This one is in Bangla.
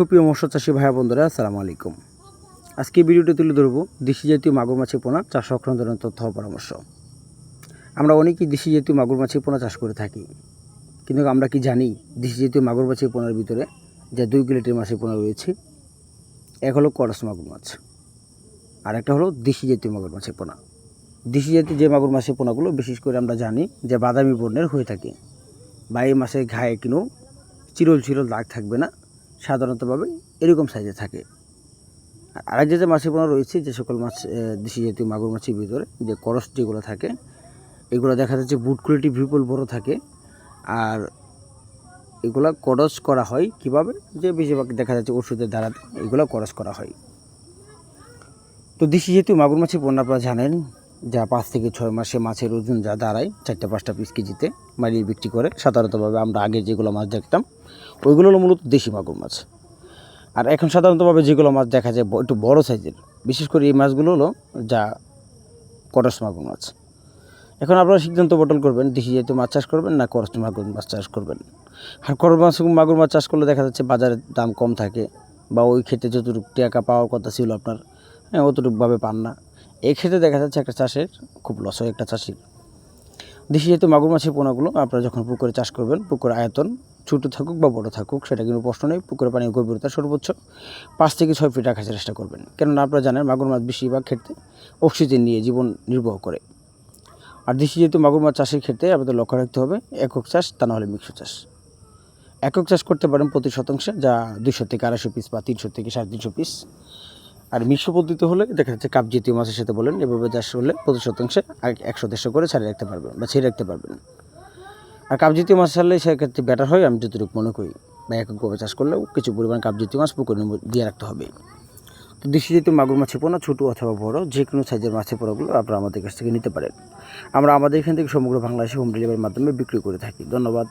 সুপ্রিয় মৎস্য চাষী ভাইয়া বন্ধুরা, আসসালামু আলাইকুম। আজকে ভিডিওটি তুলে ধরবো দেশি জাতীয় মাগুর মাছের পোনা চাষ সংক্রান্ত তথ্য পরামর্শ। আমরা অনেকেই দেশি জাতীয় মাগুর মাছের পোনা চাষ করে থাকি, কিন্তু আমরা কি জানি দেশি জাতীয় মাগুর মাছের পোনার ভিতরে যে দুই কিলোটির মাছের পোনা রয়েছে, এক হলো করস মাগুর মাছ, আর একটা হলো দেশি জাতীয় মাগুর মাছের পোনা। দেশি জাতীয় যে মাগুর মাছের পোনাগুলো বিশেষ করে আমরা জানি যে বাদামি বর্ণের হয়ে থাকে, বা এই মাছের ঘায়ে কিনো চিরল চিরল দাগ থাকবে না সাধারণতভাবে এরকম সাইজে থাকে। আর আরেক যে যে রয়েছে, যে সকল মাছ দেশি জাতীয় মাগুর মাছের ভিতরে, যে করস যেগুলো থাকে, এগুলো দেখা যাচ্ছে বুট কোয়ালিটি বিপুল বড় থাকে। আর এগুলা করস করা হয় কীভাবে? যে বেশিরভাগ দেখা যাচ্ছে ওষুধের দ্বারা এগুলো করস করা হয়। তো দেশি জাতীয় মাগুর মাছের পণ্য আপনারা জানেন যা পাঁচ থেকে ছয় মাসে মাছের ওজন যা দাঁড়ায়, চারটে পাঁচটা পিস কেজিতে মারিয়ে বিক্রি করে সাধারণতভাবে আমরা আগে যেগুলো মাছ দেখতাম, ওইগুলো হলো মূলত দেশি মাগুর মাছ। আর এখন সাধারণতভাবে যেগুলো মাছ দেখা যায় একটু বড় সাইজের, বিশেষ করে এই মাছগুলো হলো যা করস মাগুর মাছ। এখন আপনারা সিদ্ধান্ত বটল করবেন, দেশি জাতীয় মাছ চাষ করবেন না করস মাগুর মাছ চাষ করবেন। আর করস মাছ মাগুর মাছ চাষ করলে দেখা যাচ্ছে বাজারে দাম কম থাকে বা ওই ক্ষেত্রে যতটুকু টাকা পাওয়ার কথা ছিল আপনার হ্যাঁ অতটুকুভাবে পান না। এই ক্ষেত্রে দেখা যাচ্ছে একটা চাষের খুব লস হয় একটা চাষির। দেশি যেহেতু মাগুর মাছের পোনাগুলো আপনারা যখন পুকুরে চাষ করবেন, পুকুর আয়তন ছোটো থাকুক বা বড় থাকুক, সেটা কিন্তু প্রশ্ন নেই, পুকুরে পানির গভীরতা সর্বোচ্চ পাঁচ থেকে ছয় ফিট রাখার চেষ্টা করবেন। কেননা আপনারা জানেন মাগুর মাছ বেশিরভাগ ক্ষেত্রে অক্সিজেন নিয়ে জীবন নির্বাহ করে। আর দেশি যেহেতু মাগুর মাছ চাষের ক্ষেত্রে আপনাদের লক্ষ্য রাখতে হবে, একক চাষ তা নাহলে মিশ্র চাষ। একক চাষ করতে পারেন প্রতি শতাংশে, যা দুইশো থেকে আড়াইশো পিস বা তিনশো থেকে সাড়ে তিনশো পিস আর মিশ্র পদ্ধতি হলে দেখা যাচ্ছে কাপ জাতীয় মাছের সাথে বলেন, এভাবে চাষ করলে প্রতি শতাংশে এক- একশো দেড়শো করে ছাড়িয়ে রাখতে পারবেন বা ছেড়ে রাখতে পারবেন। আর কাপ জাতীয় মাছ ছাড়লে সেক্ষেত্রে বেটার হয়, আমি যতটুকু মনে করি। বা এককভাবে চাষ করলেও কিছু পরিমাণ কাপ জাতীয় মাছ পুকুরে দিয়ে রাখতে হবে। তো দেশি জাতীয় মাগুর মাছের পোনা, ছোটো অথবা বড় যে কোনো সাইজের মাছের পোনাগুলো আপনারা আমাদের কাছ থেকে নিতে পারেন। আমরা আমাদের এখান থেকে সমগ্র বাংলাদেশে হোম ডেলিভারির মাধ্যমে বিক্রি করে থাকি। ধন্যবাদ।